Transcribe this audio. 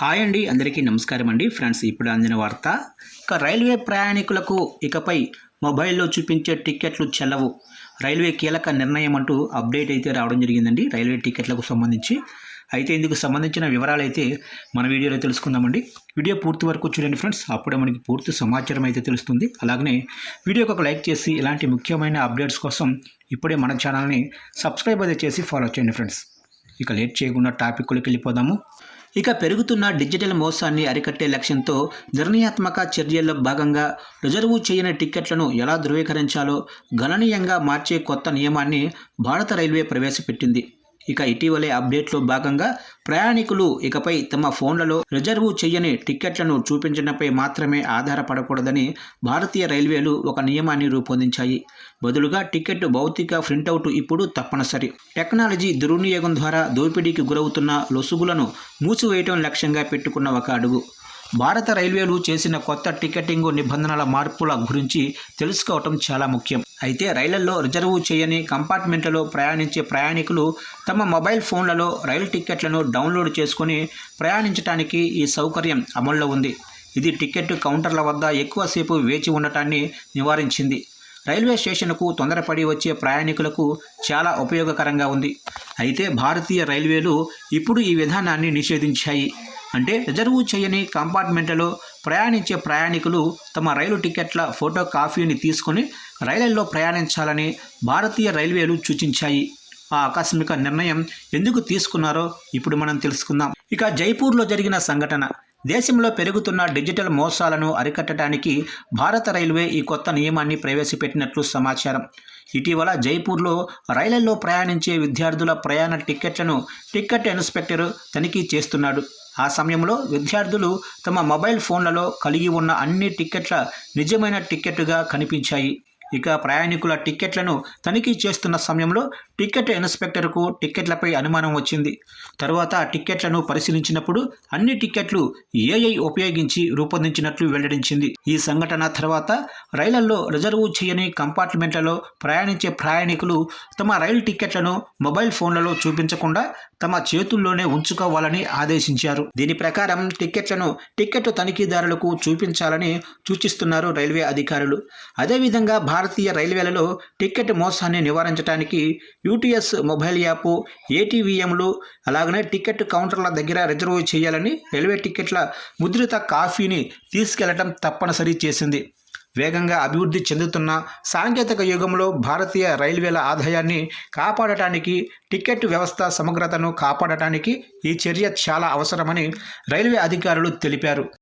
Hi అండి అందరికీ నమస్కారం అండి. ఫ్రెండ్స్ ఇప్పుడు అందిన వార్త ఇక రైల్వే ప్రయాణికులకు ఇకపై మొబైల్లో చూపించే టికెట్లు చెల్లవు. రైల్వే కీలక నిర్ణయం అంటూ అప్డేట్ అయితే రావడం జరిగిందండి రైల్వే టికెట్లకు సంబంధించి. అయితే ఇందుకు సంబంధించిన వివరాలు అయితే మన వీడియోలో తెలుసుకుందామండి. వీడియో పూర్తి వరకు చూడండి ఫ్రెండ్స్ అప్పుడే మనకి పూర్తి సమాచారం అయితే తెలుస్తుంది. అలాగనే వీడియోకి ఒక లైక్ చేసి ఇలాంటి ముఖ్యమైన అప్డేట్స్ కోసం ఇప్పుడే మన ఛానల్ని సబ్స్క్రైబ్ అయితే చేసి ఫాలో చేయండి ఫ్రెండ్స్. ఇక లేట్ చేయకుండా టాపిక్లోకి వెళ్ళిపోదాము. ఇక పెరుగుతున్న డిజిటల్ మోసాన్ని అరికట్టే లక్ష్యంతో నిర్ణయాత్మక చర్యల్లో భాగంగా రిజర్వు చేయని టిక్కెట్లను ఎలా ధృవీకరించాలో గణనీయంగా మార్చే కొత్త నియమాన్ని భారత రైల్వే ప్రవేశపెట్టింది. ఇక ఇటీవలే అప్డేట్లో భాగంగా ప్రయాణికులు ఇకపై తమ ఫోన్లలో రిజర్వు చేయని టిక్కెట్లను చూపించడంపై మాత్రమే ఆధారపడకూడదని భారతీయ రైల్వేలు ఒక నియమాన్ని రూపొందించాయి. బదులుగా టికెట్ భౌతిక ప్రింటౌట్ ఇప్పుడు తప్పనిసరి. టెక్నాలజీ దుర్వినియోగం ద్వారా దోపిడీకి గురవుతున్న లొసుగులను మూసివేయటం లక్ష్యంగా పెట్టుకున్న ఒక అడుగు. భారత రైల్వేలు చేసిన కొత్త టికెటింగ్ నిబంధనల మార్పుల గురించి తెలుసుకోవటం చాలా ముఖ్యం. అయితే రైళ్ళలో రిజర్వు చేయని కంపార్ట్మెంట్లలో ప్రయాణించే ప్రయాణికులు తమ మొబైల్ ఫోన్లలో రైలు టికెట్లను డౌన్లోడ్ చేసుకుని ప్రయాణించడానికి ఈ సౌకర్యం అమల్లో ఉంది. ఇది టికెట్ కౌంటర్ల వద్ద ఎక్కువసేపు వేచి ఉండటాన్ని నివారించింది. రైల్వే స్టేషన్కు తొందరపడి వచ్చే ప్రయాణికులకు చాలా ఉపయోగకరంగా ఉంది. అయితే భారతీయ రైల్వేలు ఇప్పుడు ఈ విధానాన్ని నిషేధించాయి. అంటే రిజర్వు చేయని కంపార్ట్మెంట్లలో ప్రయాణించే ప్రయాణికులు తమ రైలు టికెట్ల ఫోటో కాపీని తీసుకుని రైళ్ళలో ప్రయాణించాలని భారతీయ రైల్వేలు సూచించాయి. ఆ ఆకస్మిక నిర్ణయం ఎందుకు తీసుకున్నారో ఇప్పుడు మనం తెలుసుకుందాం. ఇక జైపూర్లో జరిగిన సంఘటన. దేశంలో పెరుగుతున్న డిజిటల్ మోసాలను అరికట్టడానికి భారత రైల్వే ఈ కొత్త నియమాన్ని ప్రవేశపెట్టినట్లు సమాచారం. ఇటీవల జైపూర్లో రైళ్ళలో ప్రయాణించే విద్యార్థుల ప్రయాణ టిక్కెట్లను టిక్కెట్ ఇన్స్పెక్టర్ తనిఖీ చేస్తున్నాడు. ఆ సమయంలో విద్యార్థులు తమ మొబైల్ ఫోన్లలో కలిగి ఉన్న అన్ని టిక్కెట్ల నిజమైన టిక్కెట్టుగా కనిపించాయి. ఇక ప్రయాణికుల టిక్కెట్లను తనిఖీ చేస్తున్న సమయంలో టిక్కెట్ ఇన్స్పెక్టర్కు టిక్కెట్లపై అనుమానం వచ్చింది. తరువాత టిక్కెట్లను పరిశీలించినప్పుడు అన్ని టిక్కెట్లు ఏఐ ఉపయోగించి రూపొందించినట్లు వెల్లడించింది. ఈ సంఘటన తర్వాత రైళ్ళలో రిజర్వు చేయని కంపార్ట్మెంట్లలో ప్రయాణించే ప్రయాణికులు తమ రైలు టిక్కెట్లను మొబైల్ ఫోన్లలో చూపించకుండా తమ చేతుల్లోనే ఉంచుకోవాలని ఆదేశించారు. దీని ప్రకారం టిక్కెట్లను టిక్కెట్ తనిఖీదారులకు చూపించాలని సూచిస్తున్నారు రైల్వే అధికారులు. అదేవిధంగా భారతీయ రైల్వేలలో టిక్కెట్ మోసాన్ని నివారించడానికి యూటీఎస్ మొబైల్ యాప్ ఏటీవీఎంలు అలాగనే టికెట్ కౌంటర్ల దగ్గర రిజర్వ్ చేయాలని రైల్వే టిక్కెట్ల ముద్రిత కాఫీని తీసుకెళ్ళడం తప్పనిసరి చేసింది. వేగంగా అభివృద్ధి చెందుతున్న సాంకేతిక యుగంలో భారతీయ రైల్వేల ఆదాయాన్ని కాపాడటానికి టికెట్ వ్యవస్థ సమగ్రతను కాపాడటానికి ఈ చర్య చాలా అవసరమని రైల్వే అధికారులు తెలిపారు.